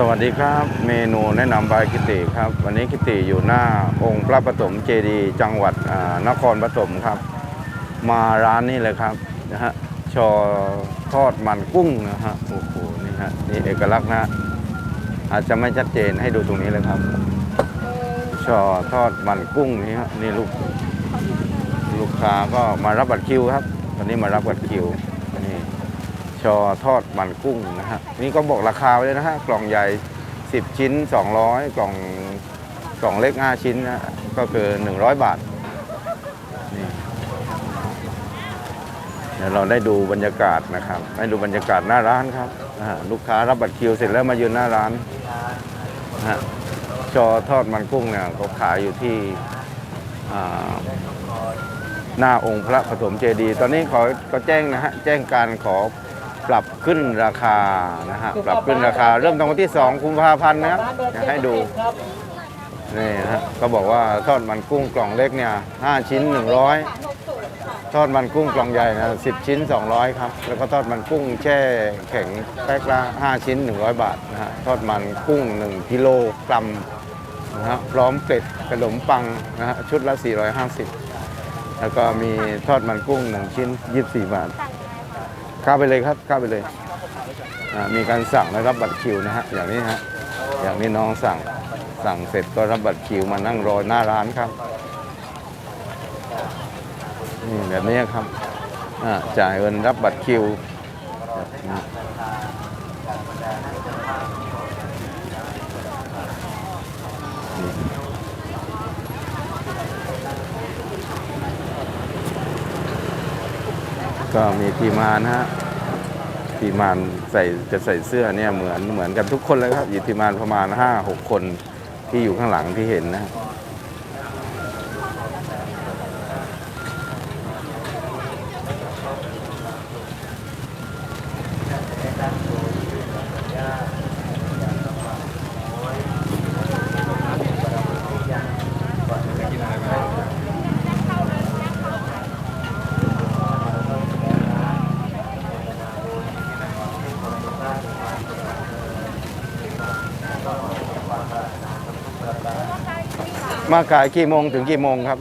สวัสดีครับ เมนูแนะนำบายกิติครับ วันนี้กิติอยู่หน้าองค์พระปฐมเจดีย์จังหวัดนครปฐมครับ มาร้านนี้เลยครับนะฮะชอทอดมันกุ้งนะฮะโอ้โหนี่ฮะนี่เอกลักษณ์นะฮะอาจจะไม่ชัดเจนให้ดูตรงนี้เลยครับ ชอทอดมันกุ้งนี่ฮะนี่ลูกลูกค้าก็มารับบัตรคิวครับวันนี้มารับบัตรคิว ชอทอดมันกุ้งนะฮะนี่ก็บอกราคาไว้เลยนะฮะกล่องใหญ่ 10 ชิ้น 200 กล่องกล่องเล็ก 5 ชิ้นนะก็คือ 100 บาทนี่เดี๋ยวเราได้ดูบรรยากาศนะครับได้ดูบรรยากาศหน้าร้านครับลูกค้ารับบัตรคิวเสร็จแล้วมายืนหน้าร้านฮะชอทอดมันกุ้งเนี่ยเขาขายอยู่ที่หน้าองค์พระปฐมเจดีย์ตอนนี้ขอก็แจ้งนะฮะ แจ้งการขอ ปรับขึ้นราคานะฮะปรับขึ้นราคา เริ่มตั้งวันที่2กุมภาพันธ์นะครับอยากให้ดูนี่นะฮะก็บอกว่าทอดมันกุ้งกล่องเล็กเนี่ย5ชิ้น 100 ทอดมันกุ้งกล่องใหญ่นะ10 ชิ้น 200 ครับ แล้วก็ทอดมันกุ้งแช่แข็งแพ็คละ5ชิ้น 100 บาทนะฮะทอดมันกุ้ง 1 กิโลกรัมนะฮะพร้อมเกล็ดขนมปังนะฮะชุดละ 450 แล้วก็มีทอดมันกุ้งหนึ่งชิ้น 24 บาท เข้าไปเลยครับเข้าไปเลยอ่ามีการสั่งและรับบัตรคิวนะฮะอย่างนี้ฮะอย่างนี้น้องสั่งสั่งเสร็จก็รับบัตรคิวมานั่งรอหน้าร้านครับนี่แบบนี้ครับอ่าจ่ายเงินรับบัตรคิวแบบนี้ ก็มีทีมานฮะทีมานใส่จะใส่เสื้อเนี่ยเหมือนเหมือนกันทุกคนเลยครับอยู่ทีมานประมาณ5 6คนที่อยู่ข้างหลังที่เห็นนะ มาขายกี่โมงถึงกี่โมงครับ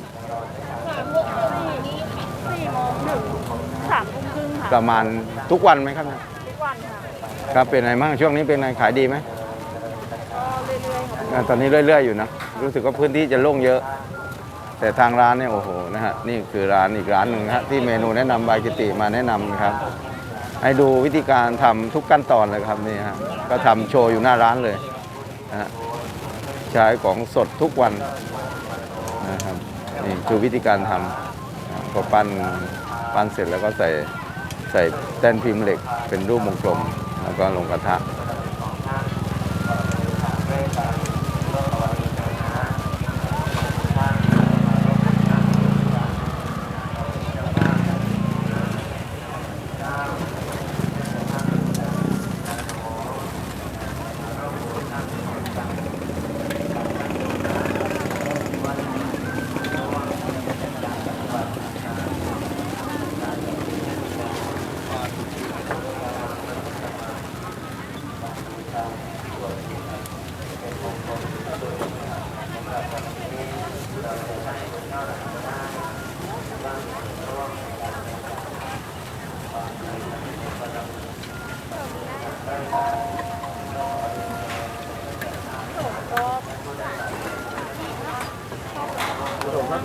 สี่โมงถึงสามทุ่มครึ่งปค่ะระมาณทุกวันไหมครับเนี่ยทุกวันค่ะครับเป็นไงบ้างช่วงนี้เป็นไงขายดีไหมก็เรื่อยๆค่ะอ่าตอนนี้เรื่อย ๆ อยู่นะรู้สึกว่าพื้นที่จะโล่งเยอะ แต่ทางร้านเนี่ยโอ้โหนะฮะนี่คือร้านอีกร้านหนึ่งนะฮะที่เมนูแนะนำบายกิติมาแนะนำนะครับ ให้ดูวิธีการทำทุกขั้นตอนเลยครับนี่ฮะก็ทำโชว์อยู่หน้าร้านเลยนะฮะใช้ของสดทุกวัน นะครับนี่คือวิธีการทำพอปั้นปั้นเสร็จแล้วก็ใส่ใส่แต้นพิมพ์เหล็กเป็นรูปวงกลม แล้วก็ลงกระทะ เ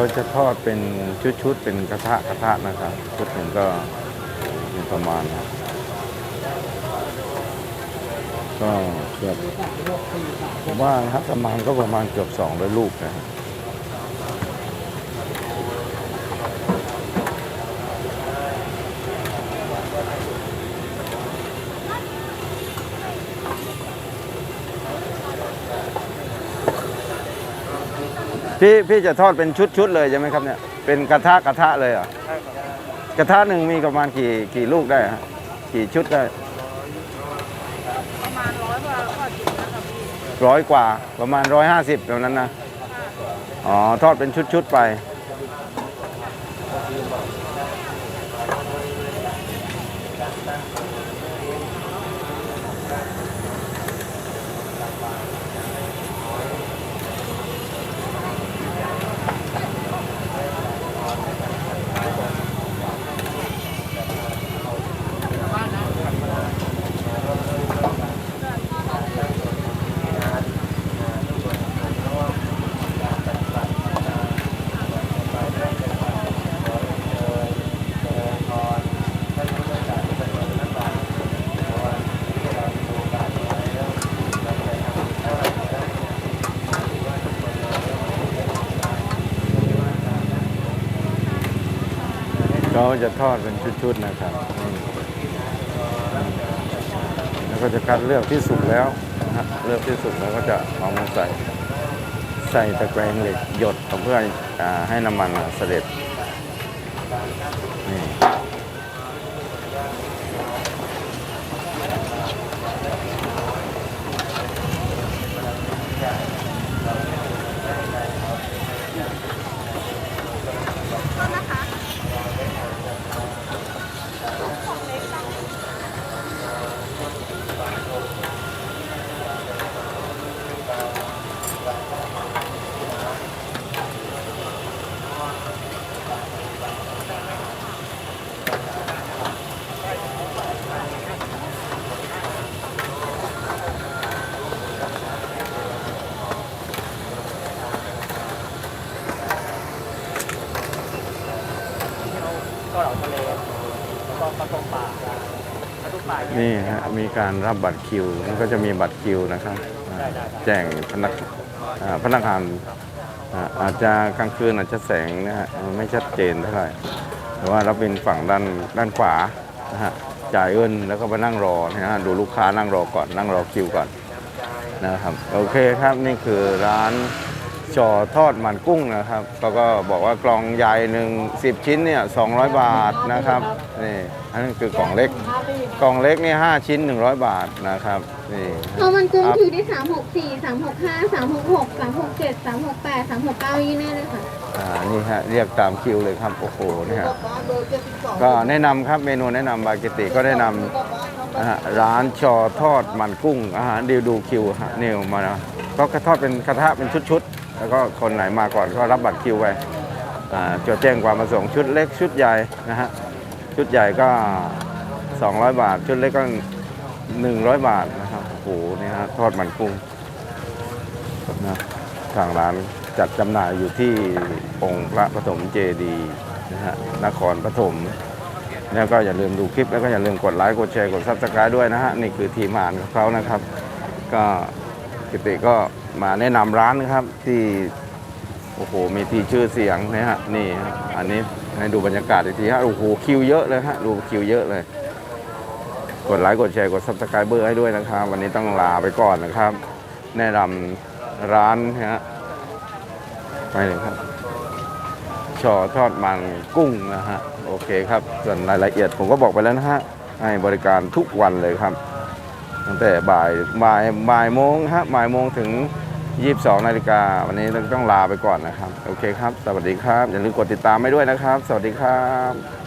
เขาจะทอดเป็นชุดๆเป็นกระทะกระทะนะครับชุดหนึ่งก็มีประมาณนะก็เกือบผมว่านะครับประมาณก็ประมาณเกือบสองร้อยลูกนะครับ พี่พี่จะทอดเป็นชุดๆเลยใช่ไหมครับเนี่ยเป็นกระทะกระทะเลยเหรอะกระทะหนึ่งมีประมาณกี่กี่ลูกได้ฮะกี่ชุดได้ประมาณร้อยกว่ากว่าจุดนะครับพี่ร้อยกว่าประมาณร้อยห้าสิบแบบนั้นนะอ๋อทอดเป็นชุดๆไป จะทอดเป็นชุดๆนะครับ แล้วก็จะคัดเลือกที่สุกแล้วนะฮะเลือกที่สุกแล้วก็จะเอามาใส่ ใส่ตะแกรงเหล็กหยดเพื่ออ่าให้น้ำมันเสด็จนี่ ก็เหลาทะเลแล้วก็ปลาตงป่าปลาตุกป่าอย่างเงี้ย นี่ฮะมีการรับบัตรคิวมันก็จะมีบัตรคิวนะครับแจ้งพนักพนักงานอาจจะกลางคืนอาจจะแสงนะฮะไม่ชัดเจนเท่าไหร่แต่ว่าเราเป็นฝั่งด้านด้านขวานะฮะจ่ายเงินแล้วก็มานั่งรอนะฮะดูลูกค้านั่งรอก่อนนั่งรอคิวก่อนนะครับโอเคครับนี่คือร้านชอทอดมันกุ้งนะครับเขาก็บอกว่ากล่องใหญ่หนึ่งสิบชิ้นเนี่ย200บาทนะครับนี่ อันนั้นคือกล่องเล็ก กล่องเล็กนี่5ชิ้น 100 บาทนะครับนี่ข้าวมันกุ้งครับคิวที่สามหกสี่สามหกห้าสามหกหกสามหกเจ็ดสามหกแปดสามหกเก้ายี่แน่เลยค่ะอ่านี่ฮะเรียกตามคิวเลยครับโอ้โหนี่ฮะก็แนะนำครับเมนูแนะนำบาเกติก็แนะนำนะฮะร้านชอทอดมันกุ้งอาหารดีดูคิวฮะนี่มานะก็กระทอดเป็นกระทะเป็นชุดๆแล้วก็คนไหนมาก่อนก็รับบัตรคิวไปอ่าจดแจ้งความประสงค์ชุดเล็กชุดใหญ่นะฮะ ชุดใหญ่ก็ 200 บาท ชุดเล็กก็ 100 บาทนะครับโอ้โหนี่ฮะทอดมันกุ้งนะทางร้านจัดจำหน่ายอยู่ที่องค์พระปฐมเจดีนะฮะนครปฐมแล้วก็อย่าลืมดูคลิปแล้วก็อย่าลืมกดไลค์กดแชร์กดซับสไครต์ด้วยนะฮะนี่คือทีมงานของเขานะครับ ก็กิติก็มาแนะนำร้านนะครับที่โอ้โหมีที่ชื่อเสียงนะฮะนี่อันนี้ ให้ดูบรรยากาศอีกทีฮะโอ้โหคิวเยอะเลยฮะดูคิวเยอะเลย กดไลค์กดแชร์กดซับสไครเบอร์ให้ด้วยนะครับ วันนี้ต้องลาไปก่อนนะครับแนะนำร้านนะฮะไปเลยครับชอทอดมันกุ้งนะฮะโอเคครับส่วนรายละเอียดผมก็บอกไปแล้วนะฮะให้บริการทุกวันเลยครับ ตั้งแต่บ่ายบ่ายบ่ายโมงฮะบ่ายโมงถึง 22นาฬิกาวันนี้เราต้องลาไปก่อนนะครับ โอเคครับ สวัสดีครับ อย่าลืมกดติดตามไม่ด้วยนะครับ สวัสดีครับ